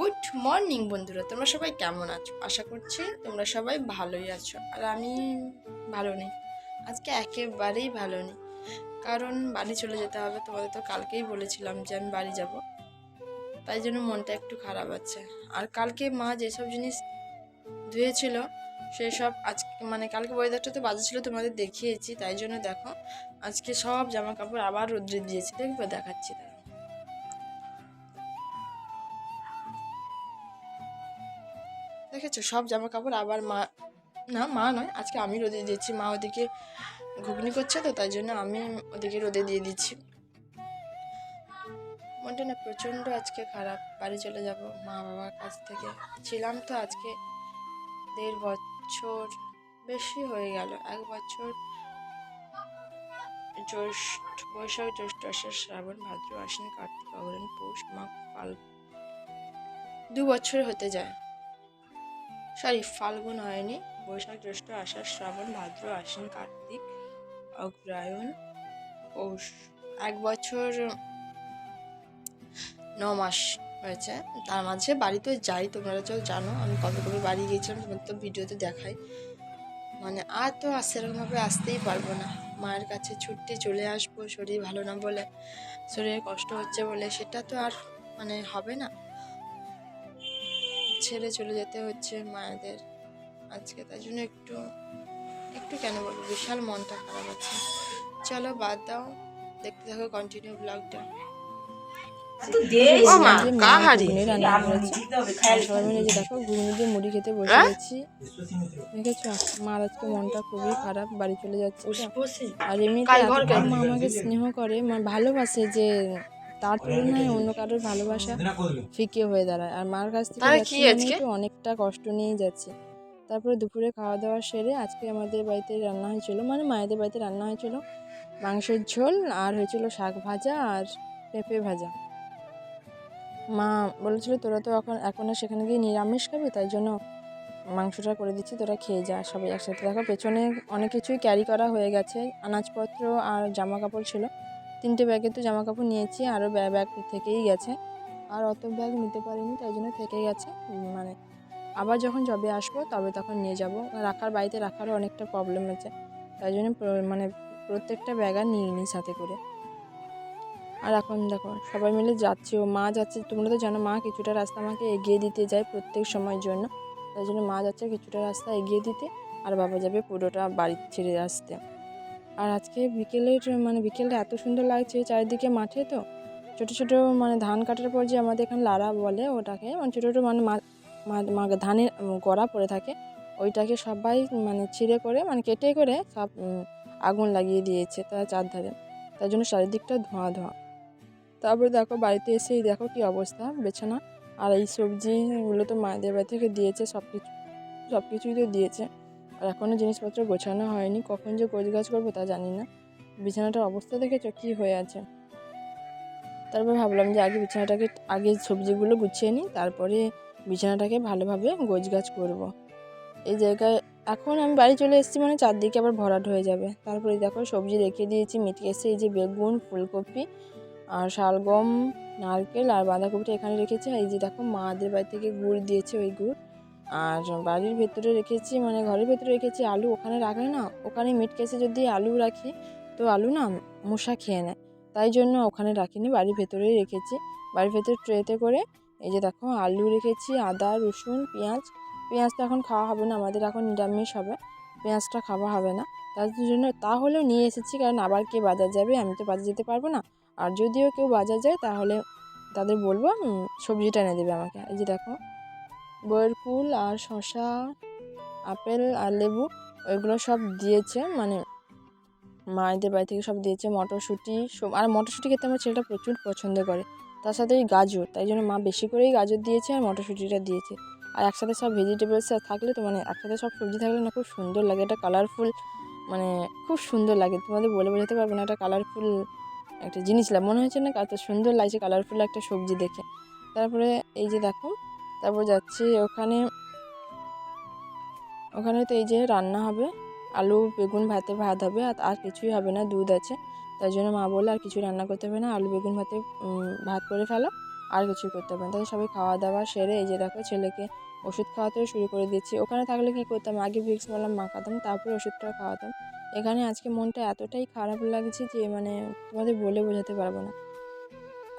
Good morning বন্ধুরা, তোমরা সবাই কেমন আছো? আশা করছি তোমরা সবাই ভালোই আছো, আর আমি ভালো নেই, আজকে একেবারেই ভালো নেই। কারণ বাড়ি চলে যেতে হবে, তোমাদের তো কালকেই বলেছিলাম যে আমি বাড়ি যাব, তাই জন্য মনটা একটু খারাপ আছে। আর কালকে মা যেসব জিনিস ধুয়েছিল, সেসব আজকে মানে কালকে ওয়েদারটা তো বাজে ছিল, তোমাদের দেখিয়েছি, তাই জন্য দেখো, আজকে সব জামা কাপড় আবার রোদ্রে দিয়েছি, দেখবে দেখাচ্ছি তাই দেখেছ? সব জামা কাপড় আবার মা না, মা নয়, আজকে আমি রোদে দিয়েছি। মা ওদিকে ঘুগনি করছে তো, তাই জন্য আমি ওদিকে রোদে দিয়ে দিচ্ছি। মনটা না প্রচণ্ড আজকে খারাপ। বাড়ি চলে যাব মা বাবার কাছ থেকে। ছিলাম তো আজকে দেড় বছর বেশি হয়ে গেল। এক বছর জ্যৈষ্ঠ, বৈশাখ জ্যৈষ্ঠ, আষাঢ় শ্রাবণ, ভাদ্র, আশ্বিন, কার্তিক অগ্রহণ পৌষ, মাঘ পাল দু বছর হতে যায়। সরি, ফাল্গুন হয়নি। বৈশাখ জ্যৈষ্ঠ আষাঢ় শ্রাবণ, ভাদ্র আশ্বিন, কার্তিক অগ্রায়ণ পৌষ। এক বছর, ন মাস হয়েছে। তার মাঝে বাড়িতে যাই, তোমরা তো জানো, আমি কত কবে বাড়ি গিয়েছিলাম তোমার তো ভিডিওতে দেখাই। মানে আর তো আর সেরকমভাবে আসতেই পারব না। মায়ের কাছে ছুটতে চলে আসব, শরীর ভালো না বলে, শরীরে কষ্ট হচ্ছে বলে, সেটা তো আর মানে হবে না। ছেড়ে চলে যেতে হচ্ছে মায়েদের। আজকে তাই জন্য একটু একটু কেন বলব? বিশাল মনটা খারাপ আছে। চলো বাদ দাও। দেখতে থাকো কন্টিনিউ ব্লগটা মা রান্না সবাই মিলে যে দেখো ঘুগনি দিয়ে মুড়ি খেতে বসে হ্যাঁ? গেছি দেখেছ? মার আজকে মনটা খুবই খারাপ বাড়ি চলে যাচ্ছে। আর কেন? মা আমাকে স্নেহ করে মা ভালোবাসে যে তার তুলনায় অন্য কারোর ভালোবাসা ফিকে হয়ে দাঁড়ায়। আর মার কাছ থেকে মানে অনেকটা কষ্ট নিয়েই যাচ্ছে। তারপরে দুপুরে খাওয়া দাওয়া সেরে আজকে আমাদের বাড়িতে রান্না হয়েছিল মানে মায়েদের বাড়িতে রান্না হয়েছিল মাংসের ঝোল আর হয়েছিল শাক ভাজা আর পেঁপে ভাজা। মা বলেছিল তোরা তো এখন এখন সেখানে গিয়ে নিরামিষ খাবি তাই জন্য মাংসটা করে দিচ্ছি তোরা খেয়ে যা সবাই একসাথে। দেখো পেছনে অনেক কিছুই ক্যারি করা হয়ে গেছে। আনাজপত্র আর জামা কাপড় ছিল। তিনটে ব্যাগে তো জামা কাপড় নিয়েছি আরও ব্যাগ থেকেই গেছে। আর অত ব্যাগ নিতে পারিনি, তাই জন্য থেকে গেছে। মানে আবার যখন জবে আসব, তবে তখন নিয়ে যাব। রাখার বাড়িতে রাখারও অনেকটা প্রবলেম আছে। তাই জন্য মানে প্রত্যেকটা ব্যাগ আর নিয়ে নিই সাথে করে। আর এখন দেখো, সবাই মিলে যাচ্ছে ও মা যাচ্ছে। তোমরা তো জানো মা কিছুটা রাস্তা আমাকে এগিয়ে দিতে যায় প্রত্যেক সময়ের জন্য। তাই জন্য মা যাচ্ছে কিছুটা রাস্তা এগিয়ে দিতে, আর বাবা যাবে পুরোটা বাড়ি ছেড়ে আসতে। আর আজকে বিকেলের মানে বিকেলটা এত সুন্দর লাগছে চারিদিকে মাঠে তো, ছোটো ছোটো মানে ধান কাটার পর যে আমাদের এখানে লাড়া বলে ওটাকে মানে ছোটো ছোটো মানে ধানের গড়া পড়ে থাকে, ওইটাকে সবাই মানে ছিঁড়ে করে মানে কেটে করে সব আগুন লাগিয়ে দিয়েছে তার চারধারে, তার জন্য চারিদিকটা ধোঁয়া ধোঁয়া। তারপরে দেখো বাড়িতে এসেই দেখো কি অবস্থা, বেছানা, আর এই সবজিগুলো তো মায়েদের বাড়ি থেকে দিয়েছে সব কিছু সব কিছুই তো দিয়েছে। আর এখনও জিনিসপত্র গোছানো হয়নি। কখন যে গোছ করব তা জানি না। বিছানাটার অবস্থা দেখেছ কী হয়ে আছে? তারপর ভাবলাম যে আগে বিছানাটাকে, আগে সবজিগুলো গুছিয়ে নিই, তারপরে বিছানাটাকে ভালোভাবে গোছ করব। এই জায়গায় এখন আমি বাড়ি চলে এসেছি মানে চারদিকে আবার ভরাট হয়ে যাবে। তারপরে দেখো সবজি রেখে দিয়েছি মেটে এসে এই যে বেগুন, ফুলকপি আর শালগম, নারকেল আর বাঁধাকপিটা এখানে রেখেছি। এই যে দেখো মাদের বাড়ি থেকে গুড় দিয়েছে ওই গুড়। আর বাড়ির ভেতরে রেখেছি মানে ঘরের ভেতরে রেখেছি আলু। ওখানে রাখলে না, ওখানে মিট কেসে যদি আলু রাখি, তো আলু না মশা খেয়ে নেয়। তাই জন্য ওখানে রাখিনি, বাড়ির ভেতরেই রেখেছি। বাড়ির ভেতরে ট্রেতে করে এই যে দেখো আলু রেখেছি, আদা, রসুন, পেঁয়াজ। পেঁয়াজটা এখন খাওয়া হবে না, আমাদের এখন নিরামিষ হবে। পেঁয়াজটা খাওয়া হবে না। তার জন্য তাহলেও নিয়ে এসেছি, কারণ আবার কে বাজার যাবে, আমি তো বাজার যেতে পারব না। আর যদিও কেউ বাজার যায়, তাহলে তাদের বলব সবজিটা এনে দেবে আমাকে। এই যে দেখো বইয়ের কুল আর শশা আপেল আর লেবু, ওইগুলো সব দিয়েছে মানে মায়েদের বাড়ি থেকে সব দিয়েছে মটরশুঁটি, সব আর মটরশুঁটি খেতে আমার ছেলেটা প্রচুর পছন্দ করে। তার সাথে এই গাজর, তাই জন্য মা বেশি করেই গাজর দিয়েছে আর মটরশুঁটিটা দিয়েছে। আর একসাথে সব ভেজিটেবলস থাকলে তো মানে একসাথে সব সবজি থাকলে না খুব সুন্দর লাগে, এটা কালারফুল মানে খুব সুন্দর লাগে। তোমাদের বলে বোঝাতে পারব না একটা কালারফুল একটা জিনিস মনে হচ্ছে না এত সুন্দর লাগছে কালারফুল একটা সবজি দেখে। তারপরে এই যে দেখো তারপর যাচ্ছি ওখানে ওখানে তো এই যে রান্না হবে, আলু, বেগুন, ভাতে ভাত হবে, আর কিছুই হবে না, দুধ আছে। তাই জন্য মা বলে আর কিছু রান্না করতে হবে না, আলু, বেগুন, ভাতে ভাত করে ফেলো, আর কিছুই করতে হবে না। তাই সবাই খাওয়া দাওয়া সেরে এই যে দেখো ছেলেকে ওষুধ খাওয়াতেও শুরু করে দিচ্ছি। ওখানে থাকলে কি করতাম? আগে ভিক্স মলম মাখাতাম, তারপরে ওষুধটা খাওয়াতাম। এখানে আজকে মনটা এতটাই খারাপ লাগছে যে মানে তোমাদের বলে বোঝাতে পারব না।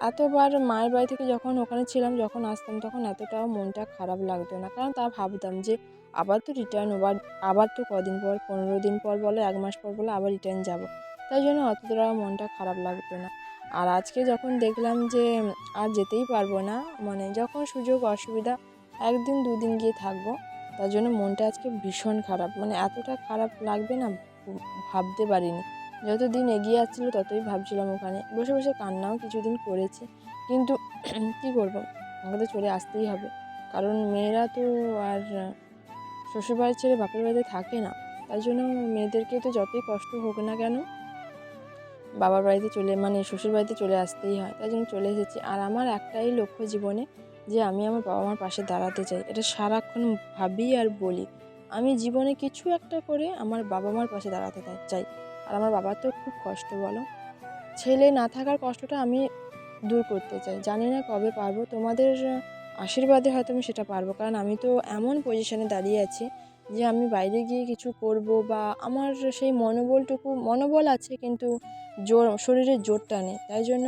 এতবার মায়ের বাড়ি থেকে যখন ওখানে ছিলাম, যখন আসতাম, তখন এতটাও মনটা খারাপ লাগতো না। কারণ তা ভাবতাম যে, আবার তো রিটার্ন ওবার আবার তো কদিন পর, পনেরো দিন পর বলো, এক মাস পর বলো, আবার রিটার্ন যাব। তাই জন্য অতটা মনটা খারাপ লাগতো না। আর আজকে যখন দেখলাম যে, আর যেতেই পারব না মানে যখন সুযোগ অসুবিধা, একদিন দুদিন গিয়ে থাকব, তার জন্য মনটা আজকে ভীষণ খারাপ। মানে এতটা খারাপ লাগবে না, ভাবতে পারিনি। যত দিন এগিয়ে আসছিল ততই ভাবছিলাম ওখানে। বসে বসে কান্নাও কিছুদিন করেছি। কিন্তু কী করব? আমাকে তো চলে আসতেই হবে। কারণ মেয়েরা তো আর শ্বশুরবাড়ি ছেড়ে বাপের বাড়িতে থাকে না। তাই জন্য মেয়েদেরকে তো যতই কষ্ট হোক না কেন, বাবার বাড়িতে চলে মানে শ্বশুর বাড়িতে চলে আসতেই হয়। তাই জন্য চলে এসেছি। আর আমার একটাই লক্ষ্য জীবনে যে আমি আমার বাবা মার পাশে দাঁড়াতে চাই। এটা সারাক্ষণ ভাবি আর বলি। আমি জীবনে কিছু একটা করে আমার বাবা মার পাশে দাঁড়াতে চাই। আর আমার বাবার তো খুব কষ্ট, বলো। ছেলে না থাকার কষ্টটা আমি দূর করতে চাই। জানি না কবে পারব। তোমাদের আশীর্বাদে হয়তো আমি সেটা পারব। কারণ আমি তো এমন পজিশনে দাঁড়িয়ে আছি যে আমি বাইরে গিয়ে কিছু করব বা আমার সেই মনোবলটুকু, মনোবল আছে কিন্তু জোর, শরীরের জোরটা নেই। তাই জন্য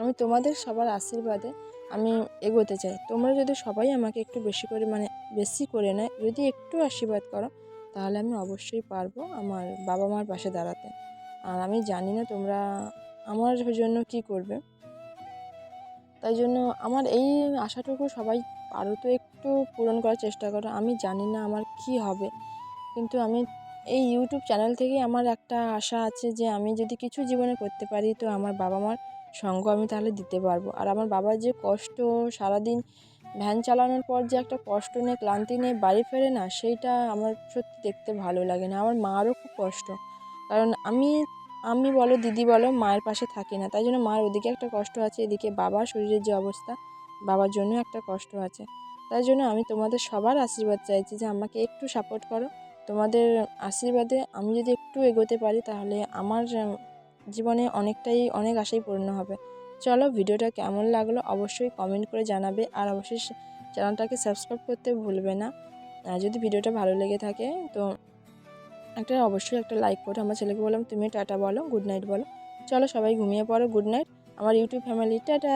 আমি তোমাদের সবার আশীর্বাদে আমি এগোতে চাই। তোমরা যদি সবাই আমাকে একটু বেশি করে মানে বেশি করে নেয়, যদি একটু আশীর্বাদ করো তাহলে আমি অবশ্যই পারব আমার বাবা মার পাশে দাঁড়াতে। আর আমি জানি না তোমরা আমার জন্য কি করবে। তাই জন্য আমার এই আশাটুকু সবাই আরও তো একটু পূরণ করার চেষ্টা করো। আমি জানি না আমার কি হবে। কিন্তু আমি এই ইউটিউব চ্যানেল থেকেই আমার একটা আশা আছে যে আমি যদি কিছু জীবনে করতে পারি তো আমার বাবা মার সঙ্গ আমি তাহলে দিতে পারব। আর আমার বাবার যে কষ্ট সারাদিন ভ্যান চালানোর পর যে একটা কষ্ট নিয়ে, ক্লান্তি নিয়ে বাড়ি ফেরে না, সেইটা আমার সত্যি দেখতে ভালো লাগে না। আমার মারও খুব কষ্ট। কারণ আমি আমি বলো, দিদি বলো, মায়ের পাশে থাকি না। তাই জন্য মার ওদিকে একটা কষ্ট আছে, এদিকে বাবার শরীরের যে অবস্থা, বাবার জন্য একটা কষ্ট আছে। তাই জন্য আমি তোমাদের সবার আশীর্বাদ চাইছি যে আমাকে একটু সাপোর্ট করো। তোমাদের আশীর্বাদে আমি যদি একটু এগোতে পারি, তাহলে আমার জীবনে অনেকটাই, অনেক আশাই পূর্ণ হবে। চলো ভিডিওটা কেমন লাগল অবশ্যই কমেন্ট করে জানাবে আর অবশ্যই চ্যানেলটাকে সাবস্ক্রাইব করতে ভুলবে না। যদি ভিডিওটা ভালো লেগে থাকে তো একটা অবশ্যই একটা লাইক করে। আমার ছেলেকে বললাম, তুমি টাটা বলো গুড নাইট বলো। চলো সবাই ঘুমিয়ে পড়ো গুড নাইট আমার ইউটিউব ফ্যামিলি টাটা।